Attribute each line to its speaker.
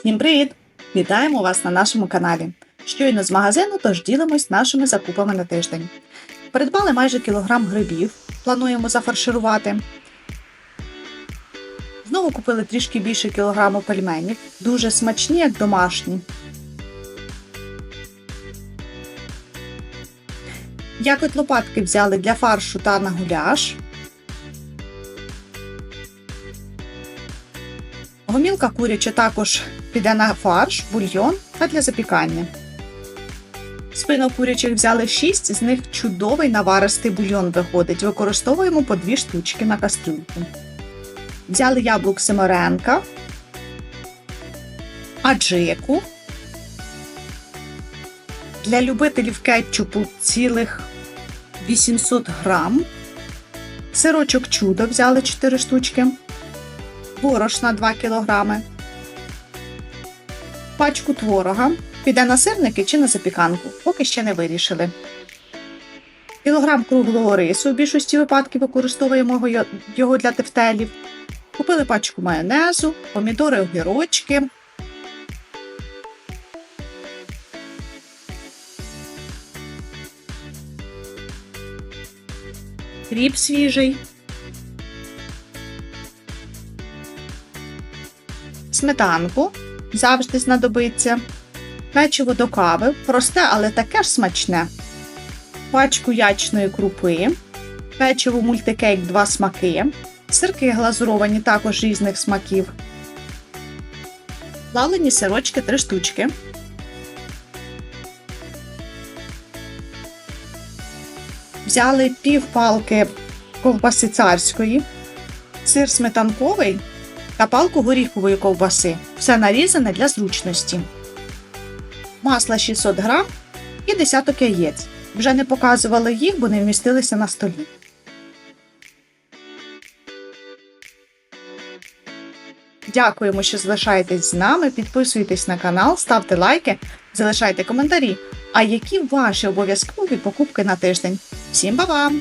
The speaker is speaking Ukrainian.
Speaker 1: Всім привіт! Вітаємо вас на нашому каналі. Щойно з магазину, тож ділимось нашими закупами на тиждень. Придбали майже кілограм грибів, плануємо зафарширувати. Знову купили трішки більше кілограму пельменів, дуже смачні, як домашні. Якось лопатки взяли для фаршу та на гуляш. Гомілка куряча також піде на фарш, бульйон та для запікання. Спинок курячих взяли 6, з них чудовий наваристий бульйон виходить. Використовуємо по 2 штучки на кастрюльку. Взяли яблук Семеренка, аджику. Для любителів кетчупу цілих 800 грам. Сирочок чудо взяли 4 штучки борошна 2 кг, пачку творога. Піде на сирники чи на запіканку, поки ще не вирішили. Кілограм круглого рису в більшості випадків використовуємо його- для тефтелів. Купили пачку майонезу, помідори, огірочки. Кріп свіжий. Сметанку завжди знадобиться, печиво до кави, просте, але таке ж смачне, пачку ячної крупи, печиво мультикейк 2 смаки, сирки глазуровані також різних смаків, плавлені сирочки 3 штучки. Взяли пів палки ковбаси царської, сир сметанковий та палку горіхової ковбаси. Все нарізане для зручності. Масла 600 грам і десяток яєць. Вже не показували їх, бо не вмістилися на столі. Дякуємо, що залишаєтесь з нами. Підписуйтесь на канал, ставте лайки, залишайте коментарі. А які ваші обов'язкові покупки на тиждень? Всім па-бам!